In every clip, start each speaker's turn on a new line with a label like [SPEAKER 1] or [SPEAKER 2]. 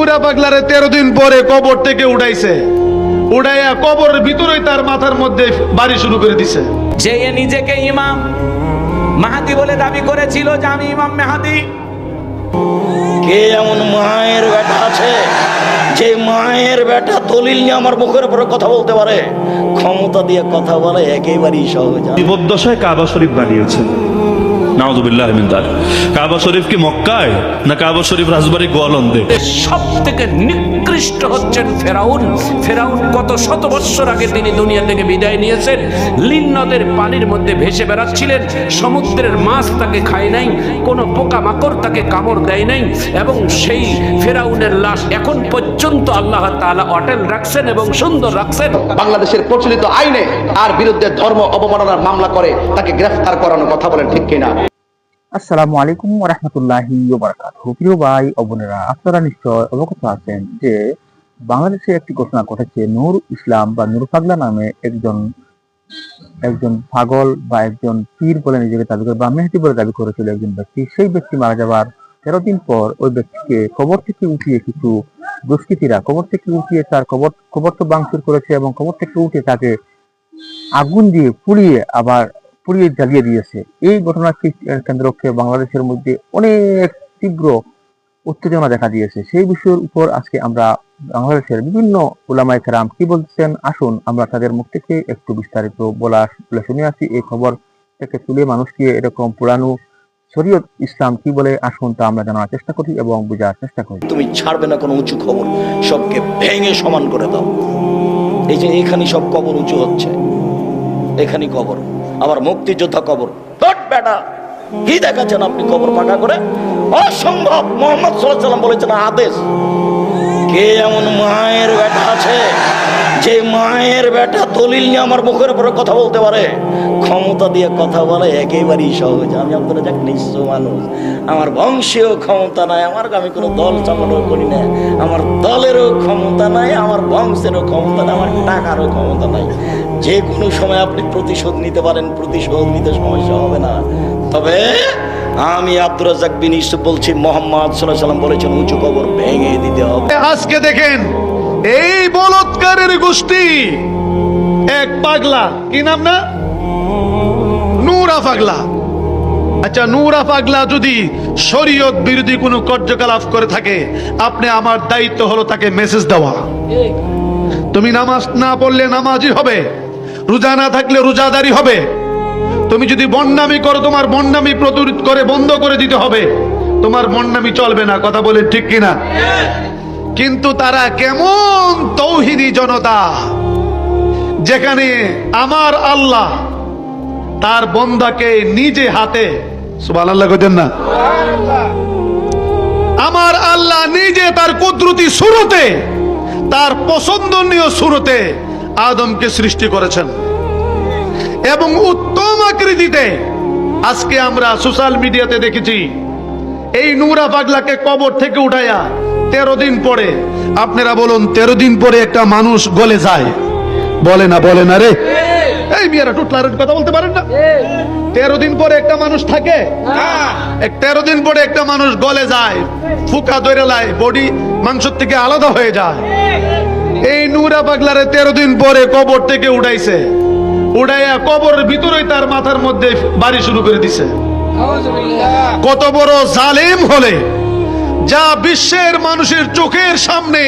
[SPEAKER 1] নুরা পাগলারে তেরো দিন পরে কবর থেকে উঠাইছে। উড়াইয়া কবরের ভিতরেই তার মাথার মধ্যে বাড়ি শুরু করে দিছে।
[SPEAKER 2] যে এ নিজেকে ইমাম মাহাদি বলে দাবি করেছিল যে আমি ইমাম মেহাদি।
[SPEAKER 3] কে এমন মায়ের বেটা আছে যে মায়ের বেটা দলিল নিয়ে আমার মুখের উপরে কথা বলতে পারে? ক্ষমতা দিয়ে কথা বলে একেবারেই সহজ।
[SPEAKER 4] বিপদ্দশায় কাবা শরীফ বানিয়েছেন। নাউজুবিল্লাহ মিন যালিক। কাবা শরীফ কি মক্কায়? না কাবা শরীফ রাজবাড়ি গোয়ালন্দে?
[SPEAKER 2] সব থেকে নিকৃষ্ট হচ্ছেন ফেরাউন। ফেরাউন কত শত বৎসর আগে তিনি দুনিয়া থেকে বিদায় নিয়েছেন। লীল নদের পানির মধ্যে ভেসে বেড়াচ্ছিলেন। সমুদ্রের মাছ তাকে খায় নাই। কোনো পোকামাকড় তাকে কামড় দেয় নাই। এবং সেই ফেরাউনের লাশ এখন পর্যন্ত আল্লাহ তাআলা অটেল রাখছেন এবং সুন্দর রাখছেন।
[SPEAKER 5] বাংলাদেশের প্রচলিত আইনে আর বিরুদ্ধে ধর্ম অবমাননার মামলা করে তাকে গ্রেফতার করানোর কথা বলেন ঠিক কিনা?
[SPEAKER 6] আসসালামু আলাইকুম রহমতুল্লাহি প্রিয় ভাই ও বোনেরা, আপনারা নিশ্চয় অবগত আছেন যে বাংলাদেশে একটি ঘটনা ঘটেছে। নূর ইসলাম বা নূর পাগলা নামে একজন একজন পাগল বা একজন পীর বলে নিজেকে দাবি করে বা মেহেদি বলে দাবি করেছিল একজন ব্যক্তি। সেই ব্যক্তি মারা যাওয়ার তেরো দিন পর ওই ব্যক্তিকে কবর থেকে উঠিয়ে কিছু দুষ্কৃতীরা, কবর থেকে উঠিয়ে তার কবর কবর তো বাংচুর করেছে এবং কবর থেকে উঠে তাকে আগুন দিয়ে পুড়িয়ে আবার পুড়িয়ে জ্বালিয়ে দিয়েছে। এই ঘটনাকে কেন্দ্র করে বাংলাদেশের মধ্যে অনেক তীব্র উত্তেজনা দেখা দিয়েছে। সেই বিষয়ের উপর আজকে আমরা বাংলাদেশের বিভিন্ন ওলামাই কেরাম কি বলছেন, আসুন আমরা তাদের মুখ থেকে একটু বিস্তারিত বলা বলে শুনে আসি। এই খবর থেকে তুলে মানুষকে এরকম পুরানো শরীয়ত ইসলাম কি বলে, আসুন তা আমরা জানার চেষ্টা করি এবং বোঝার চেষ্টা করি।
[SPEAKER 3] তুমি ছাড়বে না কোনো উঁচু খবর, সবকে ভেঙে সমান করে দাও। এই যে এখানে সব কবর উঁচু হচ্ছে এখানে কবর। আবার মুক্তিযোদ্ধা কবর। বেটা, কি দেখাচ্ছেন আপনি কবর ফাঁকা করে? অসম্ভব, মোহাম্মদ সাল্লাম বলেছেন আদেশ। কে এমন মায়ের বেটা আছে, যে মায়ের বেটা দলিল নিয়ে আমার মুখের উপরে কথা বলতে পারে? ক্ষমতা দিয়ে কথা বলে, একেবারেই সহজ। আমি আপনারা যাক নিঃস্ব মানুষ। আমার বংশীয় ক্ষমতা নাই, আমার আমি কোনো দল চালানো করি না। আমার দলেরও ক্ষমতা নাই, আমার বংশেরও ক্ষমতা নাই, আমার টাকারও ক্ষমতা নাই। যে কোনো সময় আপনি প্রতিশোধ নিতে পারেন, প্রতিশোধ নিতে সমস্যা হবে না। তবে আমি আব্দুর রাজাক বিন ইউসুফ বলছি, মোহাম্মদ সাল্লাহ সাল্লাম বলেছেন, উঁচু কবর ভেঙে দিতে হবে।
[SPEAKER 1] আজকে দেখেন, এই বলৎকারের গোষ্ঠী এক পাগলা, কি নাম না? নূরা পাগলা। আচ্ছা নূরা পাগলা যদি শরীয়ত বিরোধী কোনো কার্যকলাপ করে থাকে, আপনি আমার দায়িত্ব হলো তাকে মেসেজ দেওয়া। তুমি নামাজ না পড়লে নামাজই হবে। রোজা না থাকলে রোজাদারি হবে। তুমি যদি বন্যামি করো, তোমার বন্যামি প্রতিরোধ করে, বন্ধ করে দিতে হবে। তোমার বন্যামি চলবে না, কথা বলে ঠিক কিনা? কিন্তু তারা কেমন তৌহিদি জনতা, যেখানে আমার আল্লাহ তার বন্দাকে নিজে হাতে আল্লাহ করছেন না? আমার আল্লাহ নিজে তার কুদরতি শুরুতে তার পছন্দনীয় শুরুতে আদমকে সৃষ্টি করেছেন। এবং উত্তম আকৃতিতে আজকে আমরা সোশ্যাল মিডিয়াতে দেখেছি, এই নুরা পাগলাকে কবর থেকে উঠাইয়া তেরো দিন পরে, আপনারা বলুন, তেরো দিন পরে একটা মানুষ গলে যায়। বলে না বলে না রে। এই মিয়ারা টুটলারের কথা বলতে পারেন না। তেরো দিন পরে একটা মানুষ থাকে তেরো দিন পরে একটা মানুষ গলে যায়, ফুকা দৈরে লাই বডি মাংসের থেকে আলাদা হয়ে যায়। এই নুরা পাগলারে তেরো দিন পরে কবর থেকে উঠাইছে। উড়াইয়া কবরের ভিতরেই তার মাথার মধ্যে বাড়ি শুরু করে দিছে। কত বড় জালেম হলে, যা বিশ্বের মানুষের চোখের সামনে,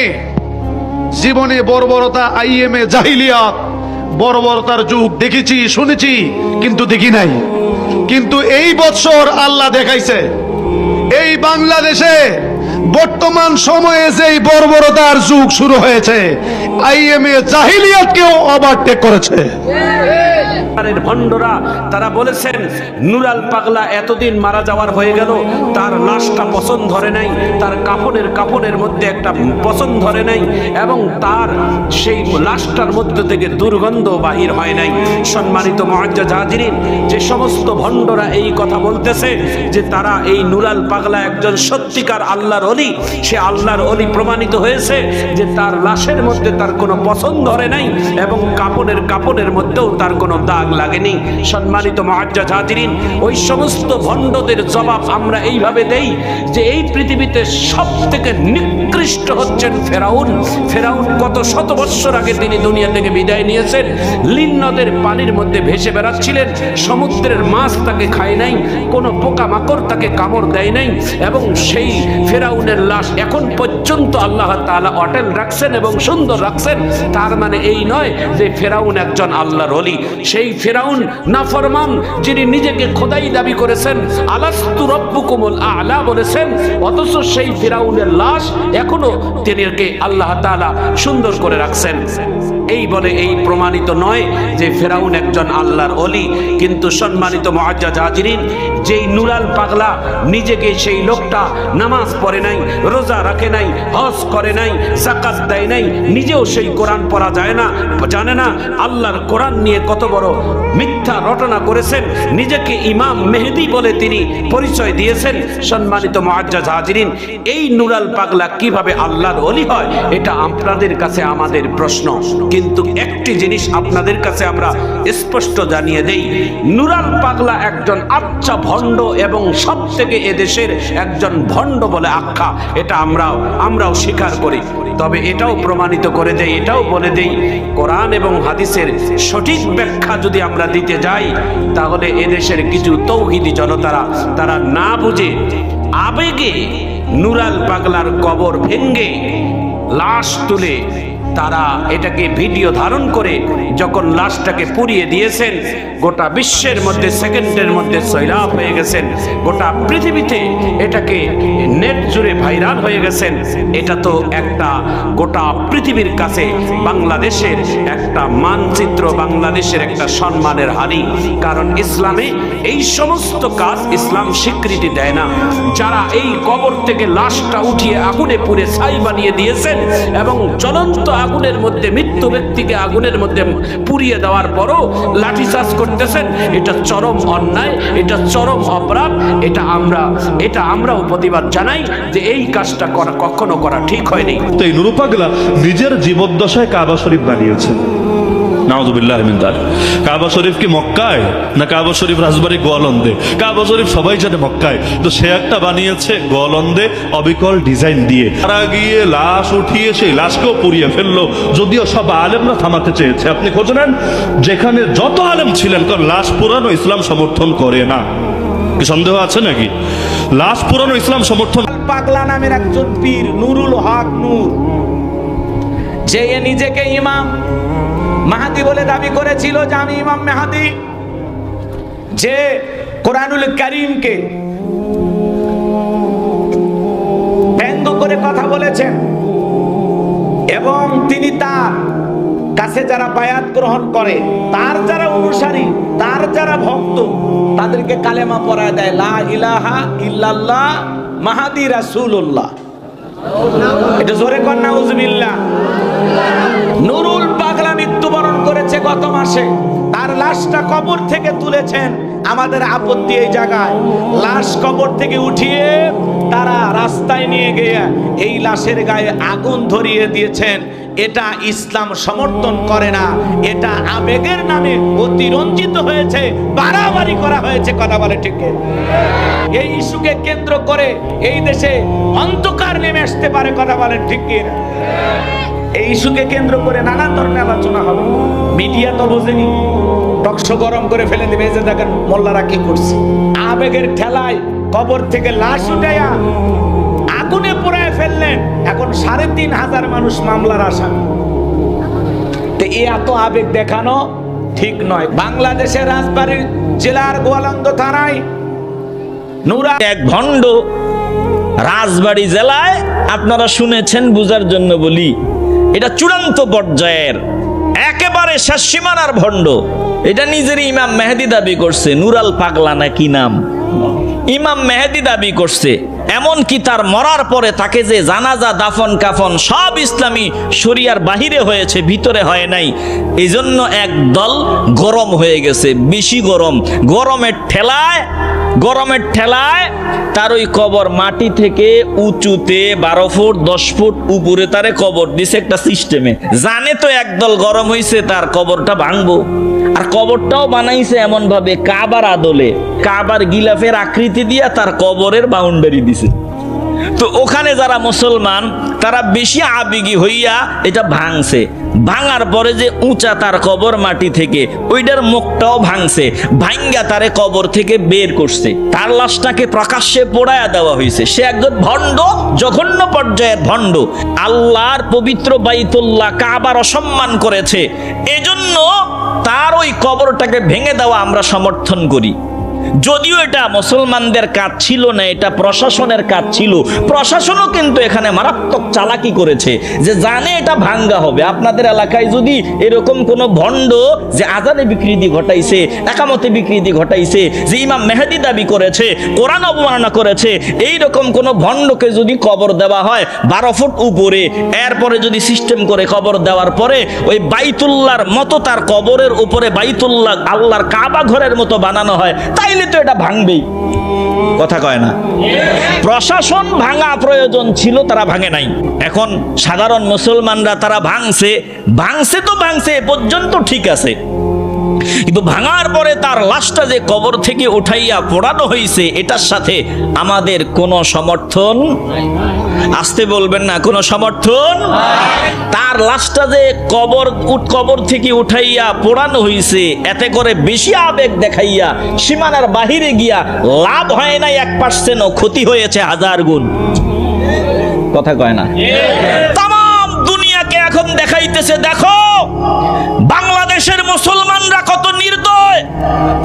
[SPEAKER 1] জীবনে বর্বরতা আইএমএ জাহিলিয়াত, বর্বরতার যুগ দেখেছি, শুনেছি, কিন্তু দেখি নাই। কিন্তু এই বছর আল্লাহ দেখাইছে, এই বাংলাদেশে বর্তমান সময়ে যেই বর্বরতার যুগ শুরু হয়েছে, আইএমএ জাহিলিয়াতকেও ওভারটেক করেছে।
[SPEAKER 2] ভণ্ডরা, তারা বলেছেন, নুরাল পাগলা এতদিন মারা যাওয়ার হয়ে গেল, তার লাশটা পছন্দ ধরে নাই, তার কাপড়ের কাপড়ের মধ্যে একটা পছন্দ ধরে নাই, এবং তার সেই লাশটার মধ্যে থেকে দুর্গন্ধ বাহির হয় নাই। সম্মানিত মহাজ্জা জাহাজিরিন, যে সমস্ত ভণ্ডরা এই কথা বলতেছে, যে তারা এই নুরাল পাগলা একজন সত্যিকার আল্লাহর অলি অলি, সে আল্লাহর অলি প্রমাণিত হয়েছে যে তার লাশের মধ্যে তার কোনো পছন্দ ধরে নাই এবং কাপড়ের কাপড়ের মধ্যেও তার কোনো দাগ লাগেনি। সম্মানিত মহাজ্জা হাজিরিন, ওই সমস্ত ভণ্ডদের জবাব আমরা এইভাবে দেই যে এই পৃথিবীতে সব থেকে নিকৃষ্ট হচ্ছেন ফেরাউন। ফেরাউন কত শত বৎসর আগে তিনি দুনিয়া থেকে বিদায় নিয়েছেন, লিন নদের পানির মধ্যে ভেসে বেড়াচ্ছিলেন, সমুদ্রের মাছ তাকে খায় নাই, কোনো পোকামাকড় তাকে কামড় দেয় নাই, এবং সেই ফেরাউনের লাশ এখন পর্যন্ত আল্লাহ তালা অটেল রাখছেন এবং সুন্দর রাখছেন। তার মানে এই নয় যে ফেরাউন একজন আল্লাহর অলি সেই ফেরাউন নাফরমান যিনি নিজেকে খোদাই দাবি করেছেন, আলাস্তু রব্বুকুমুল আলা বলেছেন, অথচ সেই ফেরাউনের লাশ এখনও তিনিকে আল্লাহ তালা সুন্দর করে রাখছেন। এই বলে এই প্রমাণিত নয় যে ফেরাউন একজন আল্লাহর অলি কিন্তু সম্মানিত মহাজ্জাজ হাজিরিন, যেই নুরাল পাগলা নিজেকে সেই লোকটা নামাজ পড়ে নাই, রোজা রাখে নাই, হজ করে নাই জাকাত দেয় নাই, নিজেও সেই কোরআন পড়া যায় না, জানে না আল্লাহর কোরআন নিয়ে কত বড় মিথ্যা রটনা করেছেন, নিজেকে ইমাম মেহেদি বলে তিনি পরিচয় দিয়েছেন। সম্মানিত মহাজ্জাজ হাজিরিন, এই নুরাল পাগলা কীভাবে আল্লাহর অলি হয়, এটা আপনাদের কাছে আমাদের প্রশ্ন। কিন্তু একটি জিনিস আপনাদের কাছে আমরা স্পষ্ট জানিয়ে দেই। নুরাল পাগলা একজন আচ্ছা ভণ্ড এবং সব থেকে এদেশের একজন ভণ্ড বলে আখ্যা। এটা আমরাও আমরাও স্বীকার করি। তবে এটাও প্রমাণিত করে দেই, এটাও বলে দেই, কোরআন এবং হাদিসের সঠিক ব্যাখ্যা যদি আমরা দিতে যাই, তাহলে এদেশের কিছু তৌহিদি জনতারা, তারা না বুঝে আবেগে নুরাল পাগলার কবর ভেঙ্গে লাশ তুলে তারা এটাকে ভিডিও ধারণ করে যখন লাশটাকে পুড়িয়ে দিয়েছেন, গোটা বিশ্বের মধ্যে, সেকেন্ডের মধ্যে সৈলাভ হয়ে গেছেন। গোটা পৃথিবীতে এটাকে নেট জুড়ে ভাইরাল হয়ে গেছেন। এটা তো একটা গোটা পৃথিবীর কাছে বাংলাদেশের একটা মানচিত্র, বাংলাদেশের একটা সম্মানের হানি। কারণ ইসলামে এই সমস্ত কাজ ইসলাম স্বীকৃতি দেয় না। যারা এই কবর থেকে লাশটা উঠিয়ে আগুনে পুড়ে ছাই বানিয়ে দিয়েছেন এবং জ্বলন্ত আগুনের মধ্যে, মৃত্যু ব্যক্তিকে আগুনের মধ্যে পুড়িয়ে দেওয়ার পরও লাঠিচার্জ করতেছেন। এটা চরম অন্যায়, এটা চরম অপরাধ, এটা আমরা, এটা আমরাও প্রতিবাদ জানাই যে এই কাজটা করা কখনো করা ঠিক হয়নি।
[SPEAKER 4] তো এই নুরুপাগলা নিজের জীবদ্দশায় কাবা শরীফ বানিয়েছেন। কাবা শরীফ কি মক্কায়? না কাবা শরীফ রাজবাড়ি কাবা শরীফ সবাই জানে মক্কায়। তো সে একটা বানিয়েছে অবিকল ডিজাইন দিয়ে। তারা গিয়ে লাশ উঠিয়ে সেই লাশকেও ফেলল। যদিও সব থামাতে চেয়েছে। আপনি খোঁজ যেখানে যত আলেম ছিলেন, কারণ লাশ পুরানো ইসলাম সমর্থন করে না। কি সন্দেহ আছে নাকি? লাশ পুরানো ইসলাম সমর্থন
[SPEAKER 7] পাগলা নামের একজন পীর, নুরুল হক নূর। যে নিজেকে ইমাম মাহাদি বলে দাবি করেছিল যে আমি ইমাম মেহাদি, যে কোরআনুল করিমকে ব্যঙ্গ করে কথা বলেছেন এবং তিনি তার কাছে যারা বায়াত গ্রহণ করে, তার যারা অনুসারী, তার যারা ভক্ত, তাদেরকে কালেমা পড়ায় দেয়, লা ইলাহা ইল্লাল্লাহ মাহাদি রাসূলুল্লাহ। এটা জোরে কন্যা উজবিল্লাহ নুরুল গত মাসে তার লাশটা কবর থেকে তুলেছেন আমাদের আপত্তি এই জায়গায়। লাশ কবর থেকে উঠিয়ে তারা রাস্তায় নিয়ে গিয়ে এই লাশের গায়ে আগুন ধরিয়ে দিয়েছেন। এটা ইসলাম সমর্থন করে না। এটা আবেগের নামে অতিরঞ্জিত হয়েছে, বাড়াবাড়ি করা হয়েছে, কথা বলে ঠিক এই ইস্যুকে কেন্দ্র করে এই দেশে অন্ধকার নেমে আসতে পারে, কথা বলে ঠিক কিনা? এই ইস্যুকে কেন্দ্র করে নানান ধরনের আলোচনা হবে। মিডিয়া তো বোঝেনি। টকশো গরম করে ফেলে দেবে যে দেখেন মোল্লারা কি করছে। আবেগের ঠেলায় কবর থেকে লাশ উঠাইয়া আগুনে পোড়ায় ফেললেন। এখন সাড়ে তিন হাজার মানুষ মামলার আসামি। তো এ এত আবেগ দেখানো ঠিক নয়। বাংলাদেশের রাজবাড়ির জেলার গোয়ালন্দ থানায় নুরা
[SPEAKER 8] এক ভণ্ড রাজবাড়ি জেলায় আপনারা শুনেছেন, বুঝার জন্য বলি। এটা চূড়ান্ত পর্যায়ের, একেবারে শেষ সীমানার ভণ্ড। এটা নিজের ইমাম মেহেদি দাবি করছে, নুরাল পাগলা না কি নাম? ইমাম মেহেদি দাবি করছে এমনকি তার মরার পরে তাকে যে জানাজা, দাফন, কাফন সব ইসলামী শরিয়ার বাহিরে হয়েছে, ভিতরে হয় নাই। এই জন্য এক দল গরম হয়ে গেছে, বেশি গরম। গরমের ঠেলায় গরমের ঠেলায় তার ওই কবর মাটি থেকে উঁচুতে বারো ফুট, দশ ফুট উপরে তারে কবর দিছে একটা সিস্টেমে জানে তো একদল গরম হয়েছে তার কবরটা ভাঙবো। আর কবরটাও বানাইছে এমন ভাবে কাবার আদলে। কাবার গিলাফের আকৃতি দিয়া তার কবরের বাউন্ডারি দিছে। তো ওখানে যারা মুসলমান, তারা বেশি আবেগী হইয়া এটা ভাঙছে। ভাঙার পরে যে উঁচা তার কবর মাটি থেকে, ওইটার মুখটাও ভাঙছে। ভাঙ্গা তারে কবর থেকে বের করছে। তার লাশটাকে প্রকাশ্যে পোড়ায়া দেওয়া হয়েছে সে একজন ভণ্ড, জঘন্য পর্যায়ের ভণ্ড। আল্লাহর পবিত্র বাইতুল্লাহ কাবার অসম্মান করেছে। এজন্য তার ওই কবরটাকে ভেঙে দেওয়া আমরা সমর্থন করি। যদিও এটা মুসলমানদের কাজ ছিল না, এটা প্রশাসনের কাজ ছিল। প্রশাসনও কিন্তু এখানে মারাত্মক চালাকি করেছে যে জানে এটা ভাঙ্গা হবে। আপনাদের এলাকায় যদি এরকম কোন ভণ্ড যে আজানে বিকৃতি ঘটাইছে, একামতে বিকৃতি ঘটাইছে, যে ইমাম মেহেদি দাবি করেছে, কোরআন অবমাননা করেছে এই রকম কোন ভণ্ডকে যদি কবর দেওয়া হয় বারো ফুট উপরে, এরপরে যদি সিস্টেম করে কবর দেওয়ার পরে ওই বাইতুল্লাহর মতো তার কবরের উপরে বাইতুল্লাহ আল্লাহর কাবা ঘরের মতো বানানো হয় তাইলে তো এটা ভাঙবেই। কথা কয় না। প্রশাসন ভাঙা প্রয়োজন ছিল, তারা ভাঙে নাই। এখন সাধারণ মুসলমানরা তারা ভাঙছে ভাঙছে তো ভাঙছে পর্যন্ত ঠিক আছে। কিন্তু ভাঙার পরে তার লাশটা যে কবর থেকে উঠাইয়া পোড়ানো হয়েছে এটার সাথে আমাদের কোনো সমর্থন? আসতে বলবেন না কোনো সমর্থন? তার লাশটা যে কবর কবর থেকে উঠাইয়া পোড়ানো হয়েছে এতে করে বেশি আবেগ দেখাইয়া সীমানার বাহিরে গিয়া লাভ হয় নাই এক পার্সেন্টও ক্ষতি হয়েছে হাজার গুণ। কথা কয় না? তাম দুনিয়াকে এখন দেখাইতেছে দেখো! মুসলমানরা কত নির্দয়,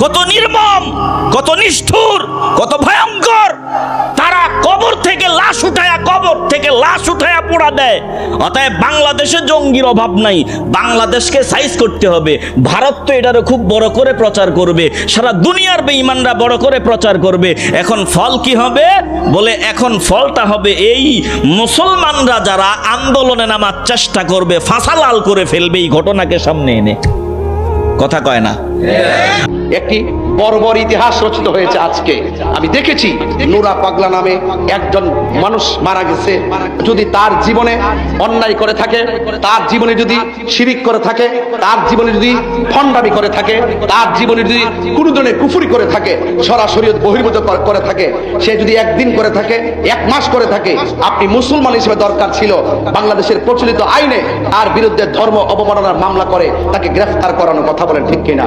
[SPEAKER 8] কত নির্মম, কত নিষ্ঠুর, কত ভয়ঙ্কর। তারা কবর থেকে লাশ উঠায়া, কবর থেকে লাশ উঠায়া পোড়া দেয়। অতএব বাংলাদেশে জঙ্গির অভাব নাই, বাংলাদেশকে সাইজ করতে হবে। ভারত তো এটারও খুব বড় করে প্রচার করবে। সারা দুনিয়ার বেঈমানরা বড় করে প্রচার করবে। এখন ফল কি হবে? বলে, এখন ফলটা হবে এই, মুসলমানরা যারা আন্দোলনে নামার চেষ্টা করবে ফাঁসালাল করে ফেলবে এই ঘটনাকে সামনে এনে। কথা কয় না।
[SPEAKER 5] একটি বর্বর ইতিহাস রচিত হয়েছে আজকে। আমি দেখেছি নুরা পাগলা নামে একজন মানুষ মারা গেছে। যদি তার জীবনে অন্যায় করে থাকে, তার জীবনে যদি শিরিক করে থাকে, তার জীবনে যদি ফন্ডামি করে থাকে, তার জীবনে যদি কোনো ধরনের কুফুরি করে থাকে, সরাসরি বহির্ভূত করে থাকে, সে যদি একদিন করে থাকে, এক মাস করে থাকে, আপনি মুসলমান হিসেবে দরকার ছিল। বাংলাদেশের প্রচলিত আইনে তার বিরুদ্ধে ধর্ম অবমাননার মামলা করে তাকে গ্রেফতার করানোর কথা বলেন, ঠিক কিনা?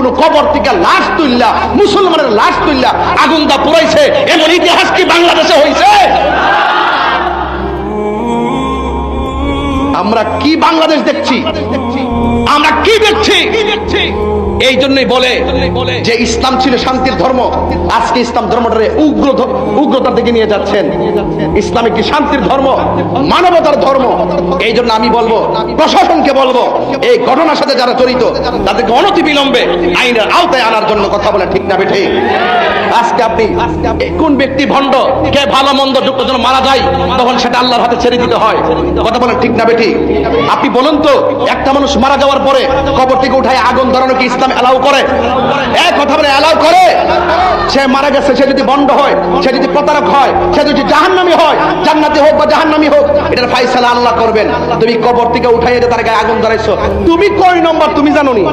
[SPEAKER 5] কোন কবর থেকে লাশ তুললা মুসলমানের লাশ তুললা আগুন দা পুরাইছে এমন ইতিহাস কি বাংলাদেশে হয়েছে আমরা কি বাংলাদেশ দেখছি? আমরা কি দেখছি? এই জন্যই বলে যে ইসলাম ছিল শান্তির ধর্ম। আজকে ইসলাম ধর্মটারে উগ্র উগ্রতার দিকে নিয়ে যাচ্ছেন। ইসলাম একটি শান্তির ধর্ম, মানবতার ধর্ম। এই জন্য আমি বলব, প্রশাসনকে বলব, এই ঘটনার সাথে যারা জড়িত, তাদেরকে অনতি বিলম্বে আইনের আওতায় আনার জন্য কথা বলে ঠিক না বেঠে। আজকে আপনি কোন ব্যক্তি ভণ্ড, কে ভালো মন্দ যুক্ত যেন মারা যায়, তখন সেটা আল্লাহর হাতে ছেড়ে দিতে হয়। কথা বলেন ঠিক না বেঠি। আপনি বলুন তো, একটা মানুষ মারা যাওয়ার পরে কবর থেকে উঠায় আগুন ধরানো কি ইসলাম এলাও করে। এক কথা বলে অ্যালাউ করে। সে মারা গেছে সে যদি বন্ড হয় সে যদি প্রতারক হয় সে যদি জাহান্নামী হয় জান্নাতি হোক বা জাহান্নামী হোক এটার ফাইসালা আল্লাহ করবেন। তুমি কবর থেকে উঠাই এনে তার গায়ে আগুন ধরাইছো। তুমি কয় নম্বর তুমি জানো নি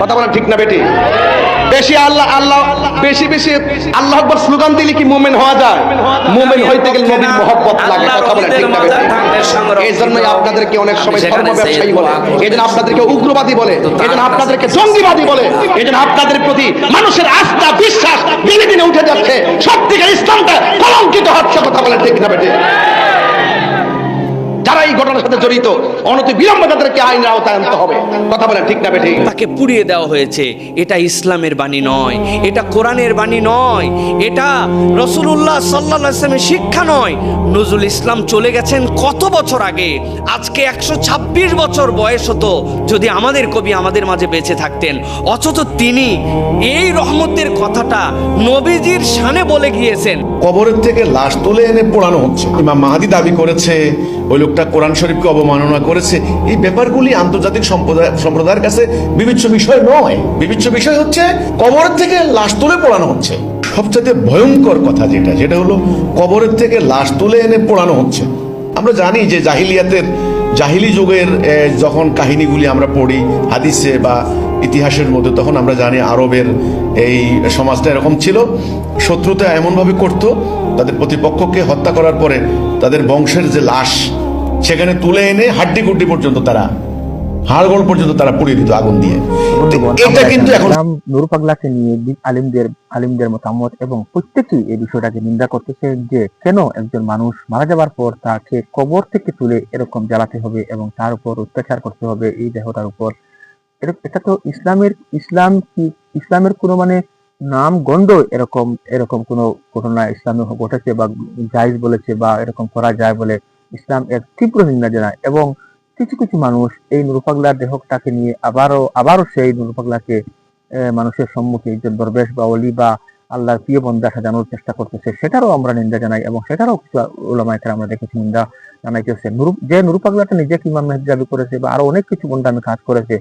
[SPEAKER 5] কথা বলেন ঠিক না বেটি? বেশি আল্লাহ আল্লাহ বেশি বেশি আল্লাহ আকবার স্লোগান দিলে কি মুমিন হওয়া যায়? মুমিন হইতে গেলে নবীর মহব্বত লাগে কথা বলেন ঠিক না বেটি? এই জন্যই আপনাদেরকে অনেক সময় ধর্ম ব্যবসায়ী বলে এই জন্য আপনাদেরকে উগ্রবাদী বলে এই জন্য আপনাদের তাদেরকে জঙ্গিবাদী বলে এই জন্য আপনাদের প্রতি মানুষের আস্থা বিশ্বাস দিনে দিনে উঠে যাচ্ছে। সত্যিকার ইসলামটা কলঙ্কিত হচ্ছে কথা বলে ঠিক না বেটে ঘটনার সাথে জড়িত অনতি বিলম্বে তাদেরকে আইনের আওতায় আনতে হবে। কথা বলে ঠিক না বেটে
[SPEAKER 9] তাকে পুড়িয়ে দেওয়া হয়েছে। এটা ইসলামের বাণী নয় এটা কোরআনের বাণী নয় এটা রসুল্লাহ সাল্লাহ ইসলামের শিক্ষা নয়। নজরুল ইসলাম চলে গেছেন কত বছর আগে? আজকে একশো ছাব্বিশ বছর বয়স হতো যদি আমাদের কবি আমাদের মাঝে বেঁচে থাকতেন। অথচ তিনি এই রহমতের কথাটা নবীজির শানে বলে গিয়েছেন।
[SPEAKER 10] কবরের থেকে লাশ তুলে এনে পোড়ানো হচ্ছে। ইমাম মাহাদি দাবি করেছে ওই লোকটা কোরআন শরীফকে অবমাননা করেছে। এই ব্যাপারগুলি আন্তর্জাতিক সম্প্রদায় সম্প্রদায়ের কাছে বিবিচ্ছ বিষয় নয়। বিবিচ্ছ বিষয় হচ্ছে কবরের থেকে লাশ তুলে পড়ানো হচ্ছে। সবচেয়ে ভয়ঙ্কর কথা যেটা যেটা হলো কবরের থেকে লাশ তুলে এনে পড়ানো হচ্ছে। আমরা জানি যে জাহিলিয়াতের জাহিলি যুগের যখন কাহিনীগুলি আমরা পড়ি, হাদিসে বা ইতিহাসের মধ্যে, তখন আমরা জানি আরবের এই সমাজটা এরকম ছিল। শত্রুতা এমনভাবে করত, তাদের প্রতিপক্ষকে হত্যা করার পরে তাদের বংশের যে লাশ, সেখানে তুলে এনে হাড্ডি গুড্ডি পর্যন্ত তারা হাড়গোড় পর্যন্ত তারা পুড়িয়ে দিত আগুন দিয়ে। এটা কিন্তু এখন
[SPEAKER 6] নূর পাগলাকে নিয়ে আলিমদের আলিমদের মতামত এবং প্রত্যেকেই এই বিষয়টাকে নিন্দা করতেছে যে কেন একজন মানুষ মারা যাবার পর তাকে কবর থেকে তুলে এরকম জ্বালাতে হবে এবং তার উপর অত্যাচার করতে হবে এই দেহটার উপর। এটা তো ইসলামের ইসলাম কি ইসলামের কোনো মানে নাম গন্ধ এরকম এরকম কোনো ঘটনা ইসলামে ঘটেছে বা জায়েজ বলেছে বা এরকম করা যায় বলে ইসলাম এর তীব্র নিন্দা জানায় এবং কিছু কিছু মানুষ এই নুরুপাগলার দেহটাকে নিয়ে আবারও আবারও সেই নুরুপাগলাকে মানুষের সম্মুখে একজন দরবেশ বা অলি বা আল্লাহর প্রিয় বন্ধা সাজানোর চেষ্টা করতেছে। সেটারও আমরা নিন্দা জানাই এবং সেটারও কিছু ওলামাইকার আমরা দেখেছি নিন্দা জানাইতেছে। নুরু, যে নুরুপাগলাটা নিজেকে ইমাম মেহেদি দাবি করেছে বা আরও অনেক কিছু বন্ধামি কাজ করেছে,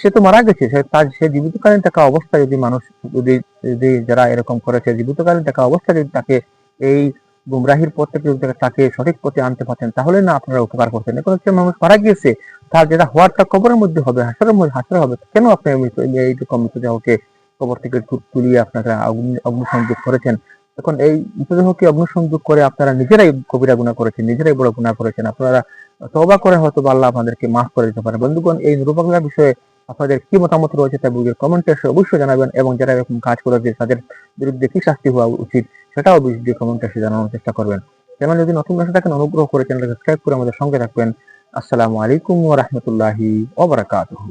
[SPEAKER 6] সে তো মারা গেছে। সে তার, সে জীবিতকালীন থাকা অবস্থায় যদি মানুষ যদি যদি যারা এরকম করেছে, জীবিতকালীন থাকা অবস্থায় যদি তাকে এই গুমরাহির পথ থেকে তাকে সঠিক পথে আনতে পারতেন, তাহলে না আপনারা উপকার করতেন। এখন হচ্ছে মানুষ মারা গিয়েছে, তার যেটা হওয়ার তা কবরের মধ্যে হবে, হাসরের মধ্যে, হাসরে হবে কেন আপনি এইরকম মৃতদেহকে কবর থেকে তুলিয়ে আপনারা অগ্নিসংযোগ করেছেন? এখন এই মৃতদেহকে অগ্নিসংযোগ করে আপনারা নিজেরাই কবিরা গুণা করেছেন, নিজেরাই বড় গুণা করেছেন। আপনারা তবা করে হয়তো আল্লাহ আপনাদেরকে মাফ করে দিতে পারেন। বন্ধুগণ, এই নিরুপাগলার বিষয়ে আপনাদের কি মতামত রয়েছে তা ভিডিওর কমেন্টে অবশ্যই জানাবেন এবং যারা এরকম কাজ করেছে, তাদের বিরুদ্ধে কি শাস্তি হওয়া উচিত? সেটাও ভিডিও কমেন্ট এসে জানানোর চেষ্টা করবেন। চ্যানেল যদি নতুন দর্শক থাকেন, অনুগ্রহ করে চ্যানেলকে সাবস্ক্রাইব করে আমাদের সঙ্গে থাকবেন। আসসালামু আলাইকুম ওয়া রাহমাতুল্লাহি ওয়া বারাকাতুহু।